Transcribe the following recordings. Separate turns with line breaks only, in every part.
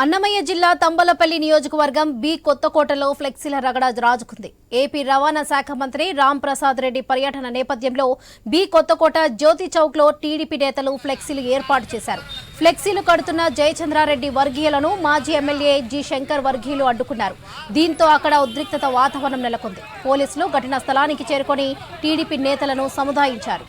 అన్నమయ్య జిల్లా తంబలపల్లి నియోజకవర్గం బి కొత్తకోటలో ఫ్లెక్సీల రగడ రాజుకుంది. ఏపీ రవాణా శాఖ మంత్రి రామ్ ప్రసాద్ రెడ్డి పర్యటన నేపథ్యంలో బి కొత్తకోట జ్యోతి చౌక్లో టీడీపీ నేతలు ఫ్లెక్సీలు ఏర్పాటు చేశారు. ఫ్లెక్సీలు కడుతున్న జయచంద్రారెడ్డి వర్గీయులను మాజీ ఎమ్మెల్యే జి శంకర్ వర్గీయులు అడ్డుకున్నారు. దీంతో అక్కడ ఉద్రిక్తత వాతావరణం నెలకొంది. పోలీసులు ఘటనా స్థలానికి చేరుకొని టీడీపీ నేతలను సముదాయించారు.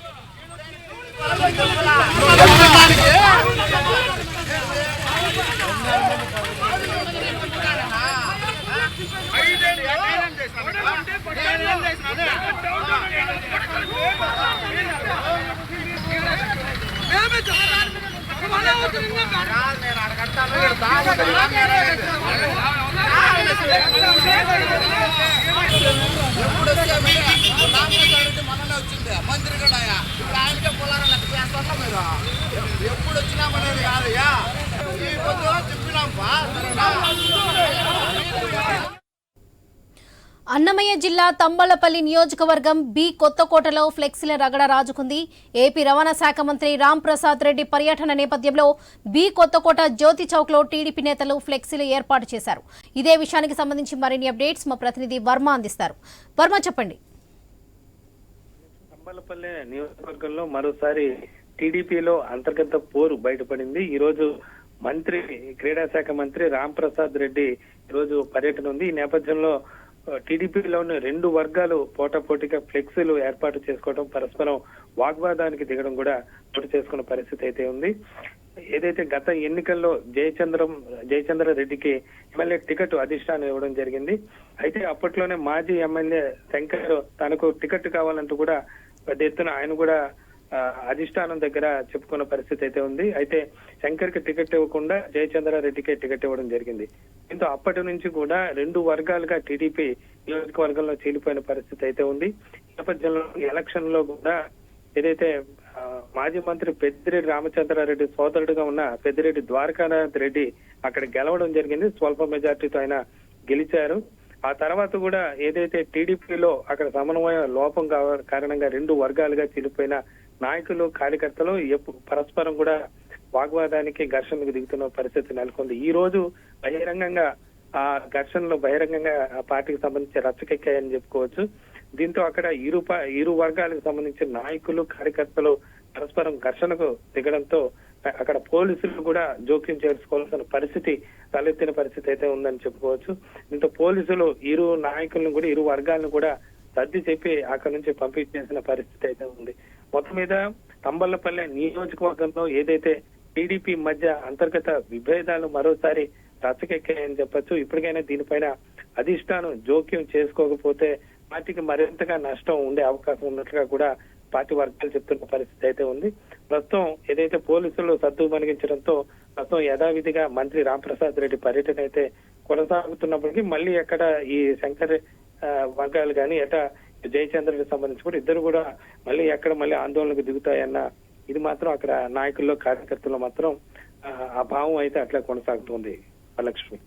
ఎప్పుడు వచ్చామే రామకృష్ణారెడ్డి మననే వచ్చింది మంత్రి కూడా ఇప్పుడు ఆయనకే పొలాలు లెక్క చేస్తారా మీరు ఎప్పుడు వచ్చినా మనది కాదయ్యా ఈ పొద్దు చెప్పినాం బా సరేనా
అన్నమయ్య జిల్లా తంబళ్ళపల్లి నియోజకవర్గం బి కొత్తకోటలో ఫ్లెక్సీల రగడ రాజుకుంది. ఏపీ రవాణా శాఖ మంత్రి రామ్ ప్రసాద్ రెడ్డి పర్యటన నేపథ్యంలో బి కొత్తకోట జ్యోతి చౌక్లో టీడీపీ నేతలు ఫ్లెక్సీలు ఏర్పాటు చేశారు. ఇదే విషయానికి సంబంధించి మరిన్ని అప్డేట్స్ మా ప్రతినిధి వర్మ అందిస్తారు. వర్మ చెప్పండి.
తంబళ్ళపల్లి నియోజకవర్గంలో మరోసారి టీడీపీలో అంతర్గత పోరు బయటపడింది. ఈ రోజు మంత్రి క్రీడా శాఖ మంత్రి రామ్ ప్రసాద్ రెడ్డి ఈ రోజు పర్యటన ఉంది. ఈ నేపథ్యంలో టీడీపీలోని రెండు వర్గాలు పోటాపోటీగా ఫ్లెక్సీలు ఏర్పాటు చేసుకోవడం పరస్పరం వాగ్వాదానికి దిగడం కూడా చోటు చేసుకున్న పరిస్థితి అయితే ఉంది. ఏదైతే గత ఎన్నికల్లో జయచంద్రం జయచంద్ర రెడ్డికి ఎమ్మెల్యే టికెట్ అధిష్టానం ఇవ్వడం జరిగింది అయితే అప్పట్లోనే మాజీ ఎమ్మెల్యే శంకర్ తనకు టికెట్ కావాలంటూ కూడా పెద్ద ఎత్తున ఆయన కూడా అధిష్టానం దగ్గర చెప్పుకున్న పరిస్థితి అయితే ఉంది. అయితే శంకర్కి టికెట్ ఇవ్వకుండా జయచంద్ర రెడ్డికే టికెట్ ఇవ్వడం జరిగింది. దీంతో అప్పటి నుంచి కూడా రెండు వర్గాలుగా టీడీపీ నియోజకవర్గంలో చీలిపోయిన పరిస్థితి అయితే ఉంది. నేపథ్యంలో ఎలక్షన్లో కూడా ఏదైతే మాజీ మంత్రి పెద్దిరెడ్డి రామచంద్రారెడ్డి సోదరుడుగా ఉన్న పెద్దిరెడ్డి ద్వారకానాథ్ రెడ్డి అక్కడ గెలవడం జరిగింది. స్వల్ప మెజార్టీతో ఆయన గెలిచారు. ఆ తర్వాత కూడా ఏదైతే టీడీపీలో అక్కడ సమన్వయ లోపం కావ- కారణంగా రెండు వర్గాలుగా చీలిపోయిన నాయకులు కార్యకర్తలు పరస్పరం కూడా వాగ్వాదానికి ఘర్షణకు దిగుతున్న పరిస్థితి నెలకొంది. ఈ రోజు బహిరంగంగా ఆ ఘర్షణలో బహిరంగంగా ఆ పార్టీకి సంబంధించి రచ్చకెక్కాయని చెప్పుకోవచ్చు. దీంతో అక్కడ ఇరు ప- ఇరు వర్గాలకు సంబంధించిన నాయకులు కార్యకర్తలు పరస్పరం ఘర్షణకు దిగడంతో అక్కడ పోలీసులు కూడా జోక్యం చేసుకోవాల్సిన పరిస్థితి తలెత్తిన పరిస్థితి అయితే ఉందని చెప్పుకోవచ్చు. దీంతో పోలీసులు ఇరు నాయకులను కూడా ఇరు వర్గాలను కూడా సర్ది చెప్పి అక్కడి నుంచి పంపించేసిన పరిస్థితి అయితే ఉంది. మొత్తం మీద తంబళ్ళపల్లె నియోజకవర్గంలో ఏదైతే టీడీపీ మధ్య అంతర్గత విభేదాలు మరోసారి రచ్చకెక్కాయని చెప్పొచ్చు. ఇప్పటికైనా దీనిపైన అధిష్టానం జోక్యం చేసుకోకపోతే పార్టీకి మరింతగా నష్టం ఉండే అవకాశం ఉన్నట్లుగా కూడా పార్టీ వర్గాలు చెప్తున్న పరిస్థితి అయితే ఉంది. ప్రస్తుతం ఏదైతే పోలీసులు సద్దు మణిగించడంతో ప్రస్తుతం యథావిధిగా మంత్రి రాంప్రసాద్ రెడ్డి పర్యటన అయితే కొనసాగుతున్నప్పటికీ మళ్ళీ ఎక్కడ ఈ శంకర్ ఆ, వర్గాలు కానీ ఎట జయచంద్రుడికి సంబంధించి కూడా ఇద్దరు కూడా మళ్ళీ ఎక్కడ మళ్ళీ ఆందోళనకు దిగుతాయన్న ఇది మాత్రం అక్కడ నాయకుల్లో కార్యకర్తల్లో మాత్రం ఆ, ఆ భావం అయితే అట్లా కొనసాగుతుంది లక్ష్మి